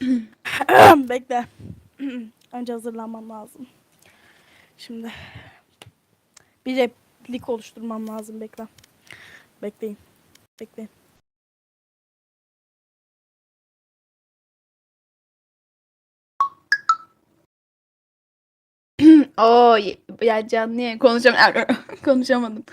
Bekle. Önce hazırlanmam lazım. Şimdi bir replik oluşturmam lazım. Bekle. Bekleyin. Bekleyin. Oo ya canlı yayın konuşamadım.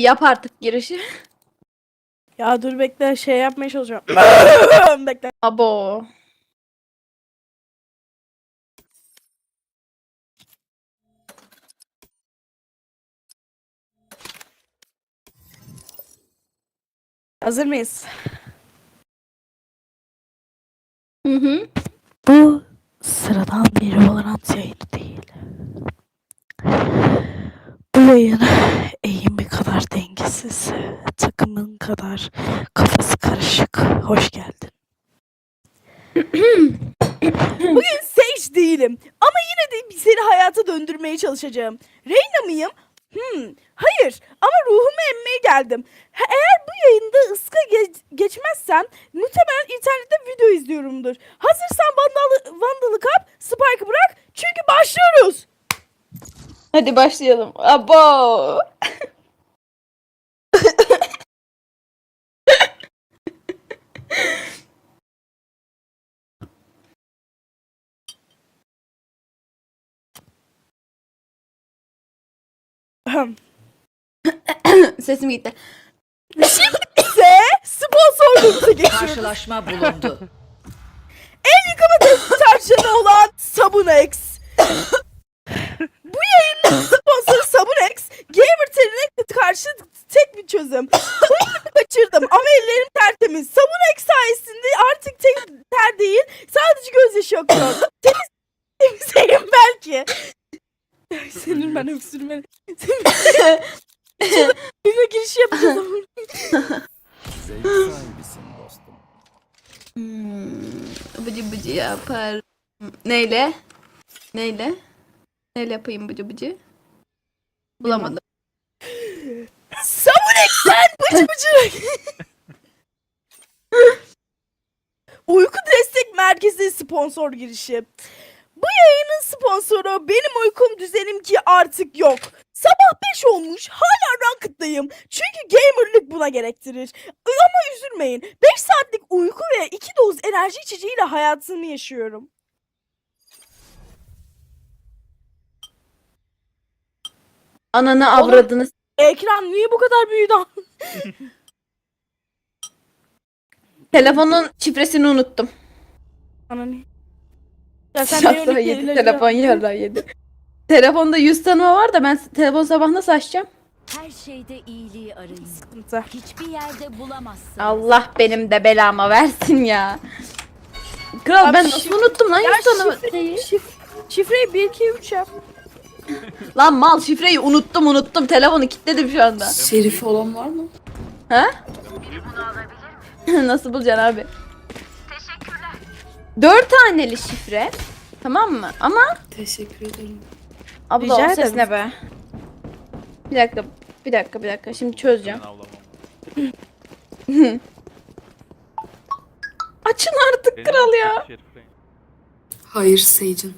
Yap artık girişi. Ya dur bekle şey yapmaya çalışıyorum. bekle. Abo. Hazır mıyız? Hı hı. Bu sıradan bir Valorant yayını değil. Bu yayın kadar dengesiz, takımın kadar kafası karışık. Hoş geldin. Bugün Sage değilim ama yine de seni hayata döndürmeye çalışacağım. Reyna mıyım? Hmm, hayır ama ruhumu emmeye geldim. Ha, eğer bu yayında ıska ge- geçmezsem muhtemelen internette video izliyorumdur. Hazırsan vandalı, vandalı kap, Spike'ı bırak çünkü başlıyoruz. Hadi başlayalım. Abo. Sesim gitti. Ise sponsorluğumuza geçiyoruz. Karşılaşma bulundu. El yıkama deterjanı olan Sabunex. Bu yayının sponsoru Sabunex. Gamer terine karşı tek bir çözüm. Yayını kaçırdım ama ellerim tertemiz. Sabunex sayesinde artık tek ter değil sadece gözyaşı akıyor. Temiz temizleyim belki. Senin ben öksürme. Video girişi yapacağız ama. Zevk sahibisin dostum. Hmm, bıcı bıcı yapar. Neyle? Neyle? Neyle yapayım bıcı bıcı? Bulamadım. Sabunex'ten bıcı bıcı. Uyku Destek Merkezi sponsor girişi. Bu yayının sponsoru benim uykum düzenim ki artık yok. Sabah 5 olmuş hala ranked'dayım. Çünkü gamerlık buna gerektirir. Ama üzülmeyin. 5 saatlik uyku ve 2 doz enerji içeceğiyle hayatımı yaşıyorum. Ananı avradını s- Ekran niye bu kadar büyüdü? telefonun şifresini unuttum. Ananı. Ya sen yedi. Telefon yarra yedi. Telefonda yüz tanıma var da ben telefon sabah nasıl açacağım? Her şeyde iyiliği arayın. Sıkıntı. Hiçbir yerde bulamazsınız. Allah benim de belama versin ya. Kral Abi ben nasıl unuttum lan yüz tanıma şeyi? şif- şifreyi 1 2 3 yap. Lan mal şifreyi unuttum unuttum. Telefonu kilitledim şu anda. Şerifi olan var mı? Ha? Nasıl bulacaksın abi? Dört taneli şifre. Tamam mı? Ama Teşekkür ederim. abla Rica o ses ederim. ne be? Bir dakika. Bir dakika bir dakika. Şimdi çözeceğim. Açın artık kral ya. Hayır Sage'in.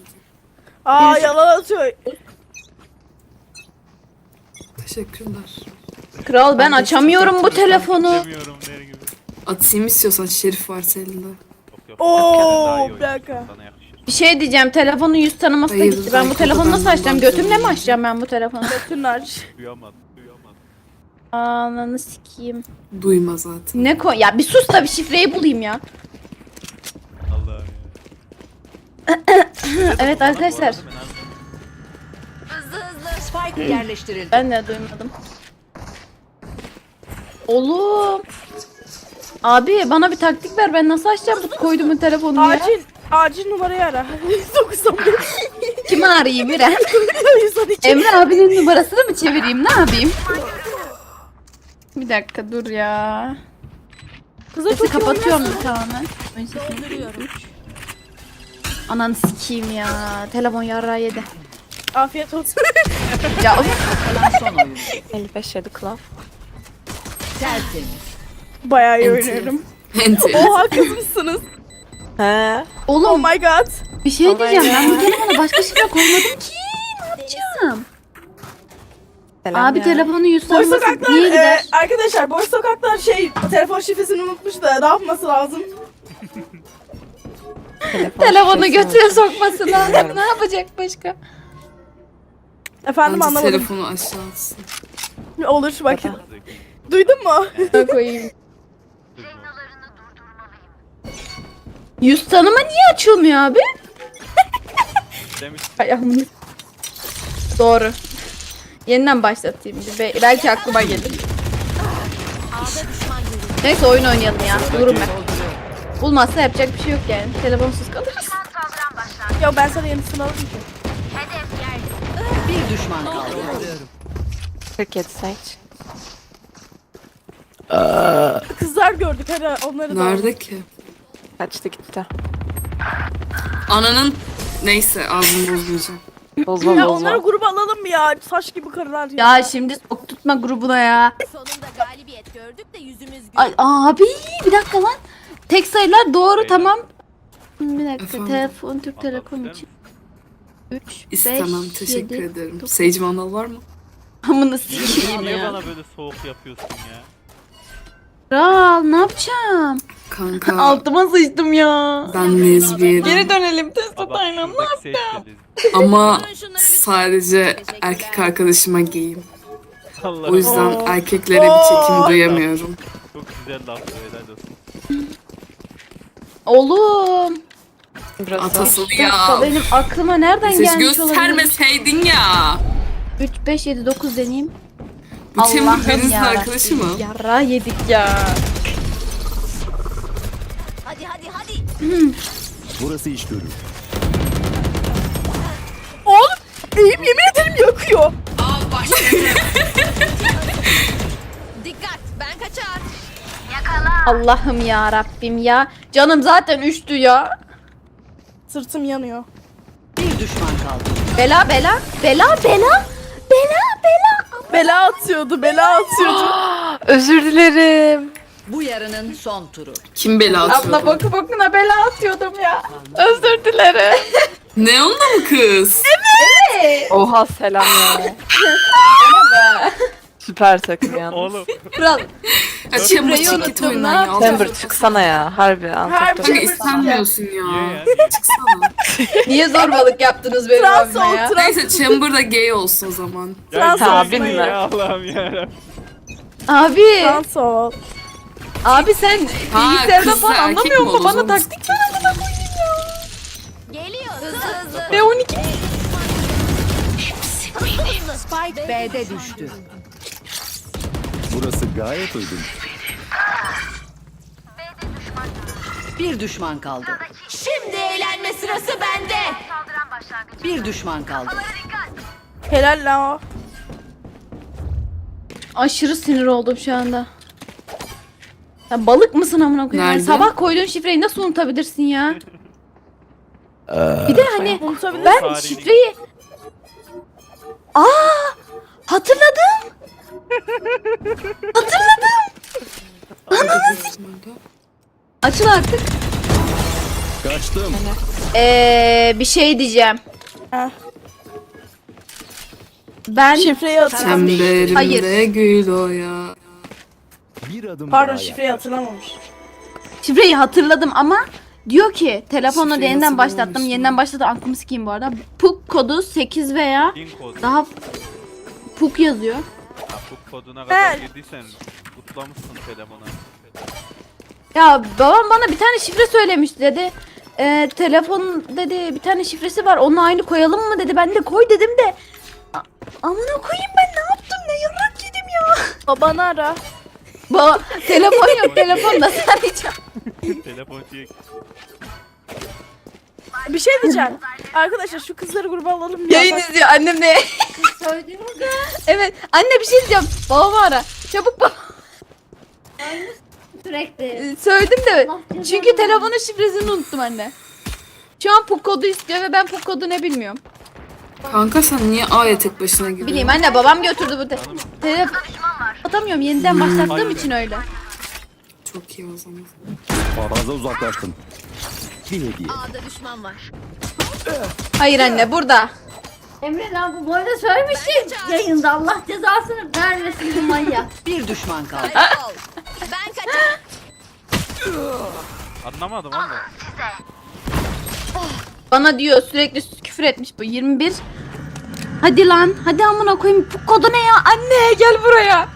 Aa yalan atıyor. Teşekkürler. Kral ben açamıyorum bu telefonu. Demiyorum gibi. Atayım istiyorsan Şerif varsa elinde. Yok. Oo, Kendin daha iyi bir dakika. Sana yakışır. Bir şey diyeceğim. Telefonun yüz tanıması da Hayır, gitti. Ben bu telefonu nasıl açacağım? Götümle mi açacağım ben bu telefonu? Tünaj. Duyamadım. Duyamadım. Ananı sikeyim. Duyma zaten. Ne koy? Ya bir sus da bir şifreyi bulayım ya. Allah'ım ya. Evet arkadaşlar. Hızlı hızlı. Spike yerleştirildi. Ben de duymadım. Oğlum. Abi bana bir taktik ver. Ben nasıl açacağım bu koyduğumun telefonunu ya? Acil acil numarayı ara. 911. Kimi arayayım İrem? 112. Emre abinin numarasını mı çevireyim? Ne yapayım? Bir dakika dur ya. Kıza Sesi kapatıyorum bir. Oyun sesini. Ananı sikeyim ya. Telefon yarrağı yedi. Afiyet olsun. Ya of. Kalan son oyun. 55 yedi Klav. Tertemiz. Bayağı iyi oynuyorum. Oha kız mısınız? He. Oh Oğlum my god. bir şey Vallahi diyeceğim. Ben bu telefona başka şifre koymadım ki. Ne yapacağım? Selam Abi ya. telefonu yüz Boş sokaklar, niye e, gider? arkadaşlar boş sokaklar şey telefon şifresini unutmuş da ne yapması lazım? Telefon Telefonu şifresi götüre unuttum. sokması lazım. ne yapacak başka? Efendim Bence anlamadım. telefonu aşağı atsın. Olur bakın. Duydun mu? Ne koyayım? Yüz tanıma niye açılmıyor abi? Demiş Ayağımın. Doğru. Yeniden başlatayım. bir be- belki aklıma gelir. Neyse oyun oynayalım ya. Durum ben. Bulmazsa yapacak bir şey yok yani. Telefonsuz kalırız. Ya ben sana yenisini alırım ki. Bir düşman kaldı. 47 Sage. Kızlar gördük hadi onları da. Nerede ki? Kaçtı gitti. Ananın... Neyse ağzını bozmayacağım. Bozma Ya bozma. onları gruba alalım mı ya? Saç gibi karılar ya. Ya şimdi sok tutma grubuna ya. Sonunda galibiyet gördük de yüzümüz gülüyor. Ay abi bir dakika lan. Tek sayılar doğru tamam. Bir dakika Efendim? telefon Türk Anlam Telekom için. 3, 5, İstemem. Teşekkür 7, ederim. Sage Vandal var mı? Amına sikeyim niye ya. bana böyle soğuk yapıyorsun ya? Kral ne yapacağım? Kanka Altıma sıçtım ya. ben lezbiyenim. Geri dönelim test atayla. şuradaki seyirciliyiz. Ama sadece erkek arkadaşıma giyeyim. Allah O yüzden erkeklere bir çekim duyamıyorum. çok güzel laf helal olsun. Oğlum. Atasını Bir ya. dakika benim aklıma nereden Sage gelmiş olabilir? göstermeseydin ya. 3, 5, 7, 9 deneyeyim. Bu Chamber Allah'ım yarabbim. arkadaşı mı? Yara yedik ya. Burası iş görür. Oğlum eğim yemin ederim yakıyor. Dikkat ben kaçar. Allah'ım ya Rabbim ya. Canım zaten üçtü ya. Sırtım yanıyor. Bir düşman kaldı. Bela bela. Bela bela. Bela bela. Bela atıyordu, bela atıyordu. Özür dilerim. Bu yarının son turu. Kim bela Abla atıyor? boku bokuna bela atıyordum ya. Özür dilerim. Ne onunla mı kız? Oha selam ya. Süper takım ya. Oğlum Kral. Ya Chamber Şifreyi çık git unuttum, ya. yapacağım? Chamber çıksana ya. Harbi Harbi. Kanka istenmiyorsun niye ya. ya? Çıksana. Niye zorbalık yaptınız benim Trans abime ol, ya? trans. Neyse Chamber da gay olsun o zaman. Ya Trans ya, abin mi? ya Allah'ım yarabbim. Abi. Trans ol. Abi sen Ha, bilgisayarda kız falan erkek anlamıyor mi musun? olur Bana oğlum? taktik ver amına koyayım ya. Geliyor hızlı hızlı. B12. Spike B'de düştü. Burası gayet uygun. Bir düşman kaldı. Şimdi eğlenme sırası bende. Bir düşman kaldı. Helal lan o. Aşırı sinir oldum şu anda. Sen balık mısın amına koyayım? Nerede? Sabah koyduğun şifreyi nasıl unutabilirsin ya? Bir de hani ben şifreyi Aa! Hatırladım. Açıl artık. Kaçtım. Ee, bir şey diyeceğim. Heh. Ben Şifreyi. Çemberimde Hayır. gül o ya. Bir adım Pardon daha şifreyi hatırlamamış. şifreyi hatırladım ama diyor ki telefonla Şifreyi yeniden başlattım. Yeniden başladı aklımı sikeyim bu arada. PUK kodu 8 veya kodu. daha PUK yazıyor. Ha, bu koduna kadar girdiysen kutlamışsın telefona. Ya babam bana bir tane şifre söylemişti dedi. Ee, telefon dedi bir tane şifresi var onunla aynı koyalım mı dedi. Ben de koy dedim de. A- Amına koyayım ben ne yaptım ne yarak yedim ya. Babanı ara. Baba telefon yok telefon nasıl arayacağım? Telefoncuya Bir şey diyeceğim. Arkadaşlar şu kızları gruba alalım. ya. Yayın izliyor annem de. evet anne bir şey diyeceğim. Babamı ara. Çabuk baba. Sürekli. Ee, Söyledim de çünkü telefonun şifresini unuttum anne. Şu an PUK kodu istiyor ve ben PUK kodu ne bilmiyorum. Kanka sen niye A'ya tek başına gidiyorsun? Bileyim anne babam götürdü bu te tele atamıyorum yeniden başlattığım Hayır. için öyle. Çok iyi o zaman. Fazla uzaklaştım. Bir hediye. A'da düşman var. Hayır anne burada. Emre lan bu boyda söylemiştin. Yayında Allah cezasını vermesin bu manyak. Bir düşman kaldı. Ben kaçar. Anlamadım ama. Bana diyor sürekli küfür etmiş bu 21. Hadi lan hadi amına koyayım bu kodu ne ya anne gel buraya.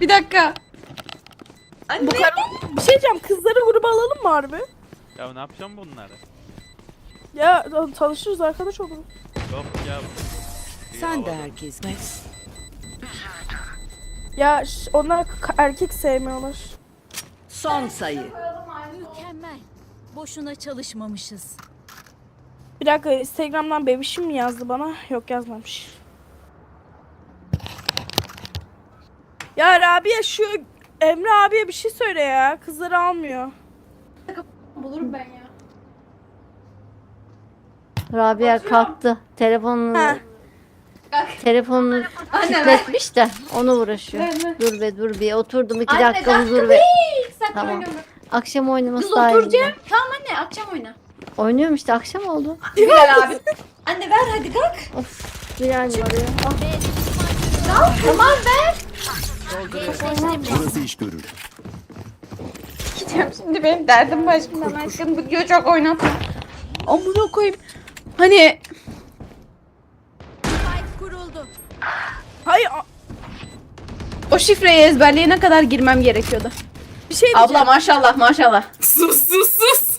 Bir dakika. Anne. Bu kadar... Bir şey diyeceğim kızları gruba alalım mı harbi? Ya ne yapacağım bunları? Ya tanışırız arkadaş oluruz. Yok ya. Sen de herkes. Ya ş- onlar erkek sevmiyorlar. Son sayı. Mükemmel. Boşuna çalışmamışız. Bir dakika Instagram'dan bebişim mi yazdı bana? Yok yazmamış. Ya Rabia şu Emre abiye bir şey söyle ya. Kızları almıyor. Bulurum ben ya. Rabia kalktı. Telefonunu Ha. telefonunu Anne ver. kilitletmiş de onu uğraşıyor. Ver, ver. Dur be dur bir oturdum iki Anne, dakika dakika huzur ve Sen Tamam. oynama. akşam oynaması Kız daha iyi. oturacağım. Tamam anne akşam oyna. Oynuyorum işte akşam oldu. Bilal abi. Anne ver hadi kalk. Of Bilal mi arıyor? Ah, Kalk tamam ver. Burası iş görür. Gideceğim şimdi benim derdim başımdan aşkım bu diyor çok oynatma. Amına koyayım. Hani kuruldu. Hayır o şifreyi ezberleyene kadar girmem gerekiyordu. bir şey diyeceğim. Abla maşallah maşallah. Sus sus sus.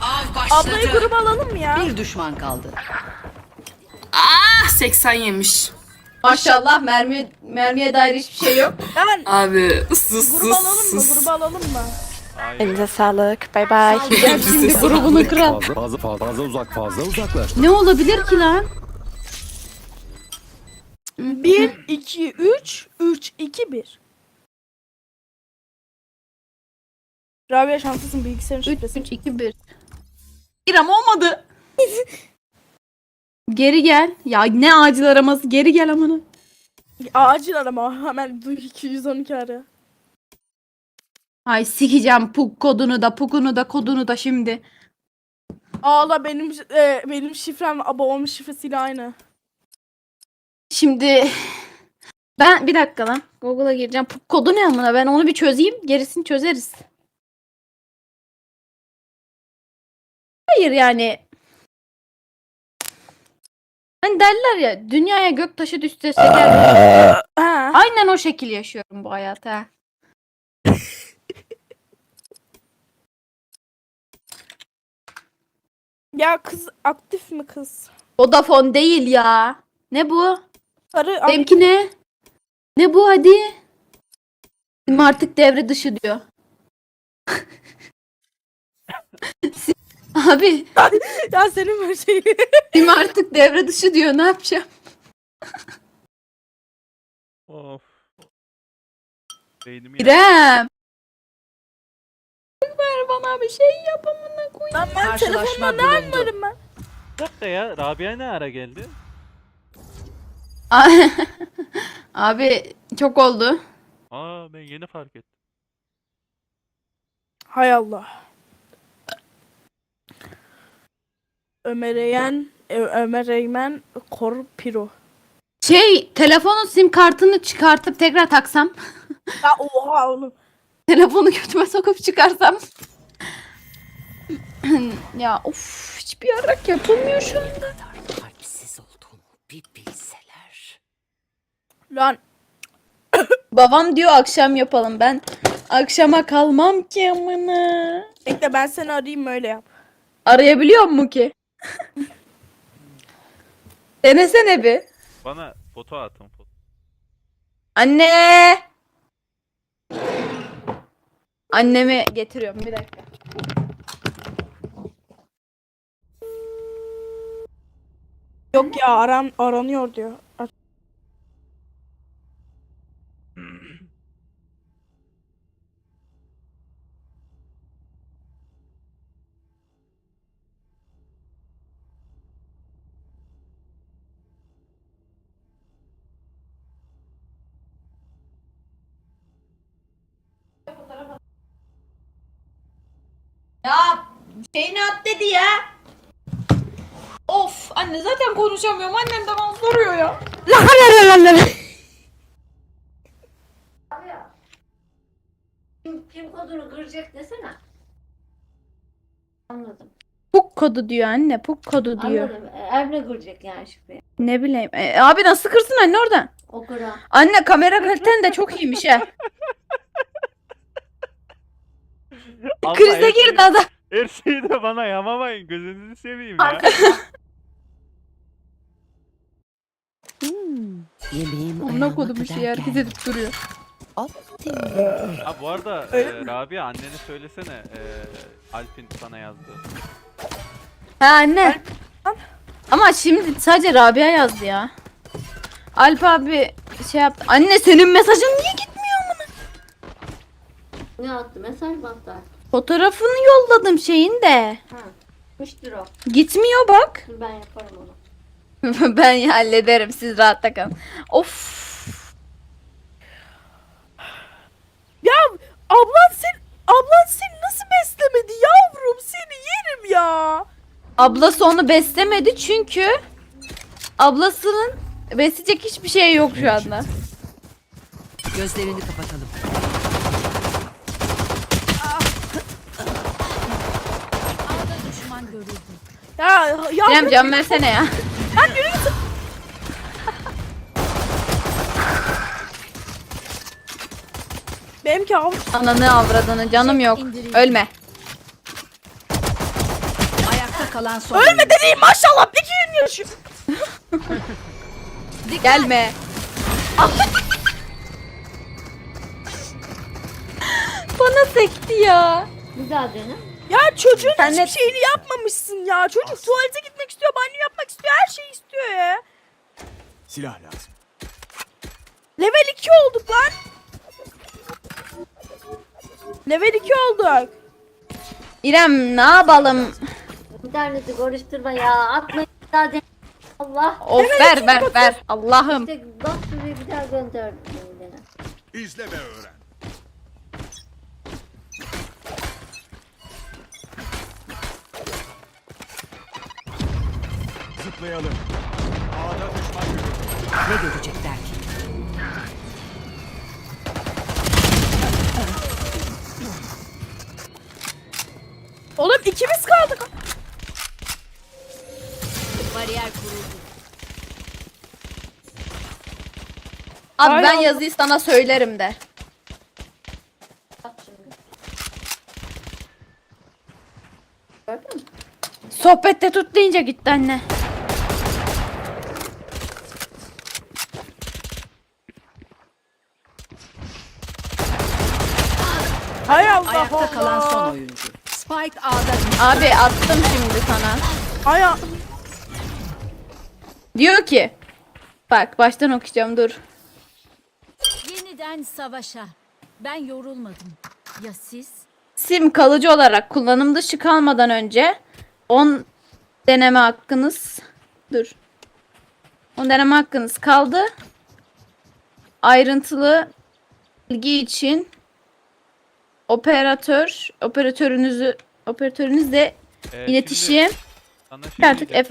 Av Ablayı başladı. gruba alalım mı ya? Bir düşman kaldı. Ah 80 yemiş. Maşallah mermi mermiye dair hiçbir şey yok. Hemen Abi sus gruba sus alalım mı? sus. Gruba alalım mı? Elinize sağlık. Bay bay. Şimdi grubunu kıral. Fazla fazla fazla, fazla uzak fazla uzaklaş. Ne olabilir ki lan? 1, 2, 3, 3, 2, 1. Rabia şanslısın bilgisayarın 3 şifresi. 3 2 1. İrem olmadı. geri gel. Ya ne acil araması geri gel amına. Acil arama hemen du 212 ara. Ay sikeceğim puk kodunu da pukunu da kodunu da şimdi. Ağla benim e, benim şifrem babamın şifresiyle aynı. Şimdi ben bir dakika lan. Google'a gireceğim. Puk kodu ne amına? Ben onu bir çözeyim. Gerisini çözeriz. Hayır yani. Hani derler ya dünyaya gök taşı düşse seker. Ha. Aynen o şekil yaşıyorum bu hayata. ha. Ya kız aktif mi kız? Vodafone değil ya. Ne bu? Sarı Benimki ne? Ne bu hadi? Sim artık devre dışı diyor. Abi ya senin böyle şey. sim artık devre dışı diyor ne yapacağım? Of. Beynimi İrem. Ver bana bir şey yap amına koyayım. Lan ben Karşılaşma telefonla ne bulundu. anlarım ben? Bir dakika ya. Rabia ne ara geldi? Abi çok oldu. Aa ben yeni fark ettim. Hay Allah. Ömer Eyen, Ö- Ömer Eymen, Kor Piro. Şey telefonun sim kartını çıkartıp tekrar taksam. Ya oha oğlum. Telefonu götüme sokup çıkarsam. ya of hiçbir yarak yapılmıyor şu anda. Kalpsiz olduğunu bir bilseler. Lan Babam diyor akşam yapalım ben. Akşama kalmam ki amına. bekle ben seni arayayım öyle yap. Arayabiliyor mu ki? Denesene bir. Bana foto atın foto. Anne. Annemi getiriyorum bir dakika. Yok ya aran aranıyor diyor. Aç- Şeyini at dedi ya. Of anne zaten konuşamıyorum. Annem de bana soruyor ya. Kim, kim kodunu kıracak desene. Anladım. Puk kodu diyor anne. Puk kodu diyor. Anladım. E, Emre kıracak yani şifreyi. Ne bileyim. E, abi nasıl kırsın anne oradan? O kıra. Anne kamera kaliten de çok iyiymiş ha. Krize her şeyi- girdi adam. Her şeyi de bana yamamayın. Gözünüzü seveyim ya. Yemeğim Amına ayağıma kodum bir kadar şey herkes geldi. edip duruyor. Ha bu arada e, Rabia annene söylesene e, Alp'in sana yazdı. Ha anne. Ama şimdi sadece Rabia yazdı ya. Alp abi şey yaptı. Anne senin mesajın niye mu? Ne attı? Mesaj mı attı? Fotoğrafını yolladım şeyin de. Ha. Müştür o. Gitmiyor bak. Ben yaparım onu. ben hallederim siz rahatta kalın. Of. Ya ablan sen ablan seni nasıl beslemedi yavrum seni yerim ya. Ablası onu beslemedi çünkü ablasının besleyecek hiçbir şey yok şu anda. Gözlerini kapatalım. Ağda düşman görüldü. Ya İrem yavrum can versene ya. benimki avuç. Ananı avradını canım yok. Ölme. Ayakta kalan son Ölme dediğim maşallah bir gün yaşıyor. Gelme. Bana sekti ya. Bir daha dene. Ya çocuğun Sen hiçbir ne- şeyini yapmamışsın ya. Çocuk tuvalete gitmek istiyor, banyo yapmak istiyor, her şeyi istiyor ya. Silah lazım. Level 2 olduk lan. Level 2 olduk. İrem ne yapalım? İnterneti karıştırma ya. Atma dene. Allah. Of ver ver ver. Allah'ım. İşte bak bir daha gönder. Dene. İzle ve öğren. Zıplayalım. Ağda düşman görüldü. Ne görecekler ki? Oğlum ikimiz kaldık. Bariyer kuruldu. Abi Ay ben yazıyı sana söylerim de. Sohbette tut deyince gitti anne. Hay Allah Ayakta Allah. kalan son oyuncu. Spike A'da düştü. Abi attım şimdi sana. Hay a- Diyor ki. Bak baştan okuyacağım dur. Yeniden savaşa. Ben yorulmadım. Ya siz? Sim kalıcı olarak kullanım dışı kalmadan önce 10 deneme hakkınız dur. 10 deneme hakkınız kaldı. Ayrıntılı bilgi için operatör operatörünüzü operatörünüzle E, şimdi iletişim sana şey artık diyeceğim.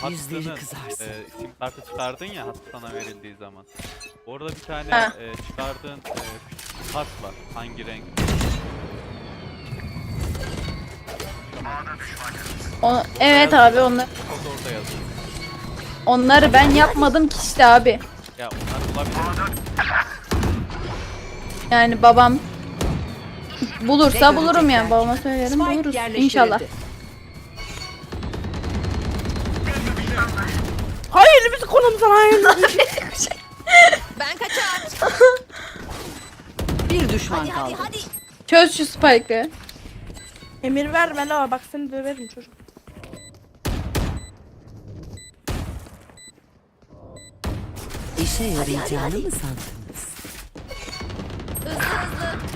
Senin Yüzleri hattını kızarsın. e, sim kartı çıkardın ya hattı sana verildiği zaman. Orada bir tane Ha. e, çıkardığın e, kart var. Hangi renk? o, evet abi onlar Kod orada yazıyor. onları ben yapmadım ki işte abi. Ya onlar olabilir. Yani babam bulursa bulurum yani babama söylerim buluruz inşallah. Hayırlı bir konumuzdan hayırlı. Ben kaçar. Bir düşman hadi kaldı. hadi. Çöz şu spike'ı. Emir verme la bak seni döverim çocuk. İşe yarayacağını mı sandınız? Hızlı hızlı.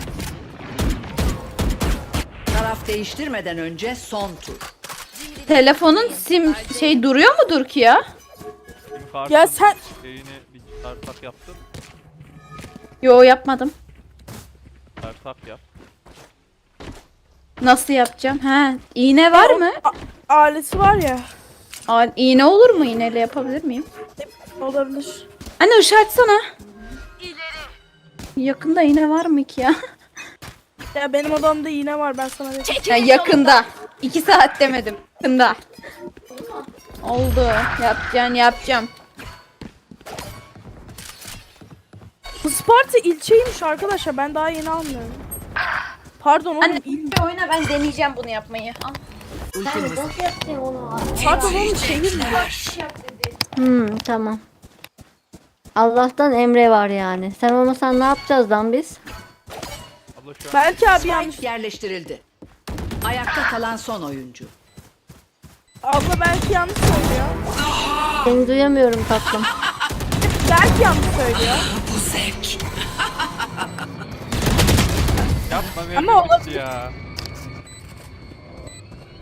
Taraf değiştirmeden önce son tur. Telefonun sim şey duruyor mudur ki ya? Ya sen- şeyini bir startup yaptın. Yo yapmadım. Startup yap. Nasıl yapacağım? Ha, iğne var mı? A- aleti var ya. Aa, iğne olur mu? İğneyle yapabilir miyim? Olabilir. Anne ışığı açsana. Yakında iğne var mı ki ya? Ya benim odamda iğne var ben sana dedim. ya yakında. İki saat demedim. Yakında. Oldu. Yapacağım yapacağım. Bu Sparta ilçeymiş arkadaşlar ben daha yeni anlıyorum. Pardon oğlum Anne il. bir oyna ben deneyeceğim bunu yapmayı. Al. Sen nasıl yaptın onu? Pardon oğlum şehir mi? Hmm tamam. Allah'tan Emre var yani. Sen olmasan ne yapacağız lan biz? Abla şu an Belki abi yanlış. Spike yerleştirildi. Ayakta kalan son oyuncu. Abla belki yanlış söylüyor. Seni duyamıyorum tatlım. Belki yanlış söylüyor. yapma Ama Ama olabilir. ya.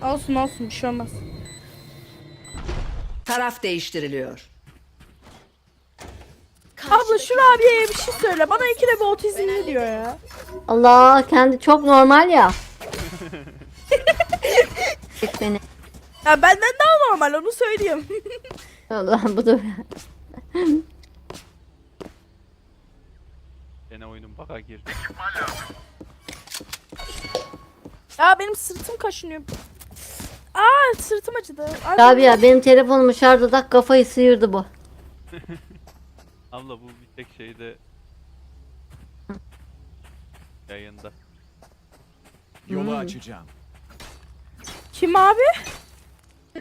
Olsun olsun bir şey olmaz. Taraf değiştiriliyor. Abla şu Rabia'ya bir şey söyle. Bana ikide bir otizmli diyor ya. Allah kendi çok normal ya. Git beni. Ya benden daha normal onu söyleyeyim. Allah bu da Gene oyunun baka girdi. ya benim sırtım kaşınıyor. Aa sırtım acıdı. Ay, Abi ya benim telefonumu şarjda tak kafayı sıyırdı bu. Abla bu bir tek şeyde yayında. Yolu açacağım. Kim abi?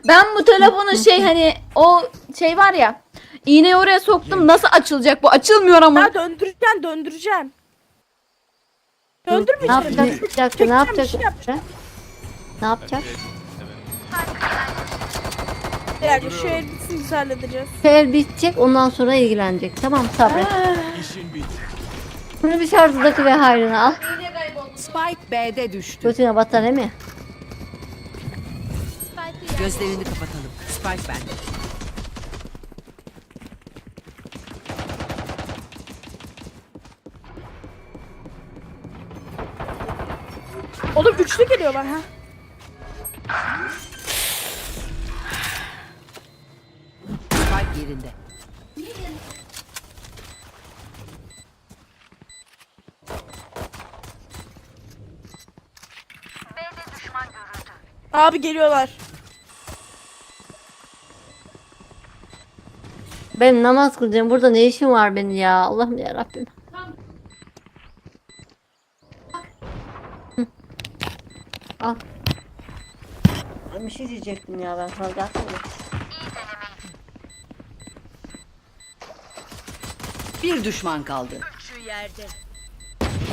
Ben bu telefonun şey hani o şey var ya. İğneyi oraya soktum. Nasıl açılacak bu? Açılmıyor ama. Ya döndüreceksin döndüreceksin. Döndürme Ne yapacak? işte. Bir dakika ne Çekeceğim, yapacak? şey yapacağım. Ne yapacak? Şey dakika şu el bitsin biz halledeceğiz. Şu el bitecek ondan sonra ilgilenecek. Tamam sabret. İşin bitti. Bunu bir şarjdaki ve hayrını al. Spike B'de düştü. Götüne batar he mi? Gözlerini kapatalım. Spike bende. Oğlum üçlü geliyorlar ha. Spike yerinde. Abi geliyorlar. Ben namaz kılacağım. Burada ne işim var benim ya? Allah'ım ya Rabbim. Al. Ay, Bir şey diyecektim ya ben sana. Gel şöyle. Bir düşman kaldı. şu yerde.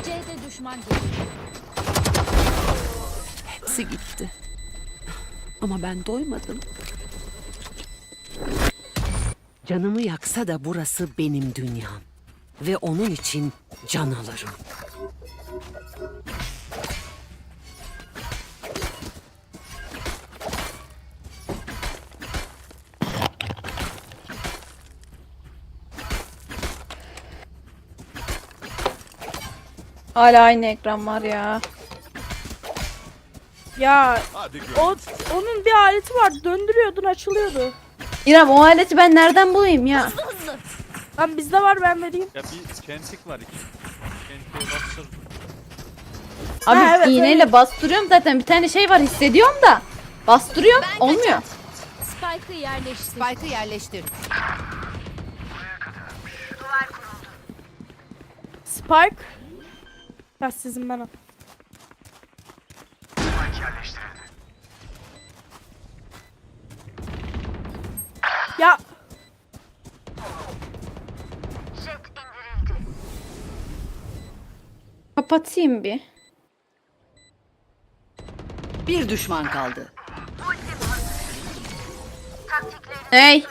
C'de düşman görüldü. Hepsi gitti. Ama ben doymadım. Canımı yaksa da burası benim dünyam. Ve onun için can alırım. Hala aynı ekran var ya. Ya Hadi o onun bir aleti var. Döndürüyordun açılıyordu. İrem o aleti ben nereden bulayım ya? Lan bizde var ben vereyim. Ya bir çentik var iki. Çentiğe bastır. Abi Ha, evet, iğneyle bastırıyorum zaten. Bir tane şey var hissediyorum da. Bastırıyorum olmuyor. Spike'ı yerleştir. Spike'ı yerleştir. Spike. Ya sizin ben al. Kapatayım bir. Bir düşman kaldı. Hey.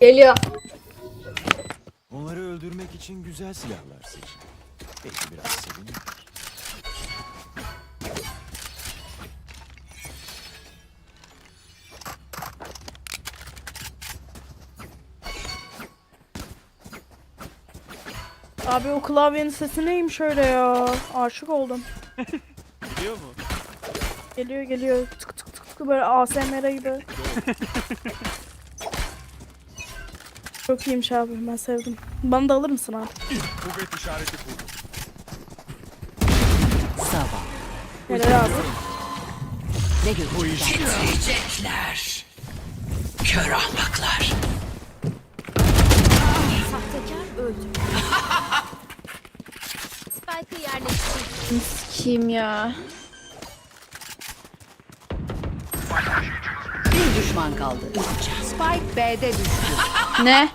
Geliyor. Onları öldürmek için güzel silahlar seçin. Belki biraz sevin. Abi o klavyenin sesi neymiş öyle ya? Aşık oldum. geliyor mu? Geliyor geliyor. Tık tık tık tık böyle ASMR gibi. Çok iyiymiş abi ben sevdim. Bana da alır mısın abi? Kuvvet işareti kurdum. Sabah. Helal abi. Ne görecekler? Kör ahmaklar. Sahtekar öldü. Spike'ı yerleştir. Kim ya? Bir düşman kaldı. Spike B'de düştü. Ne?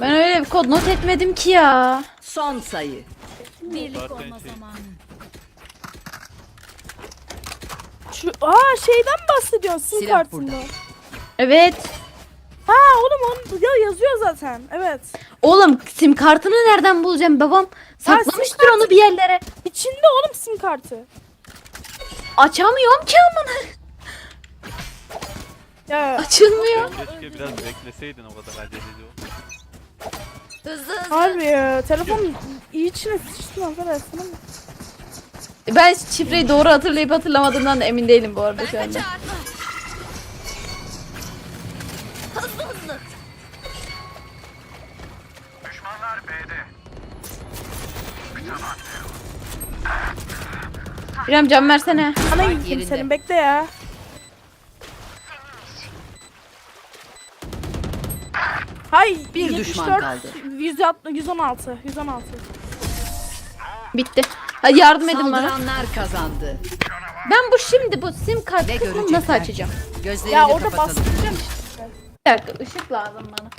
Ben öyle bir kod not etmedim ki ya. Son sayı. Birlik olma zamanı. Şu aa şeyden bahsediyorsun Silah kartında. Evet. Ha oğlum onu ya yazıyor zaten. Evet. Oğlum sim kartını nereden bulacağım babam? Saklamıştır onu bir yerlere. İçinde oğlum sim kartı. Açamıyorum ki amına. Ya Açılmıyor. Keşke biraz bekleseydin o kadar acele ediyor. Hızlı hızlı. harbi ya telefon iyi içine sıçtın ama. Ben şifreyi doğru hatırlayıp hatırlamadığımdan da emin değilim bu arada şu anda. Kaçar. İrem can versene. Ana yerinde. senin bekle ya. Hay Bir düşman 74, kaldı. 160, 116 116. Bitti. Hadi yardım edin bana. Saldıranlar kazandı. Ben bu şimdi bu sim kart Ne kısmını görecekler? nasıl açacağım? Gözlerini Ya orada kapatalım. bastıracağım işte. Bir dakika ışık lazım bana.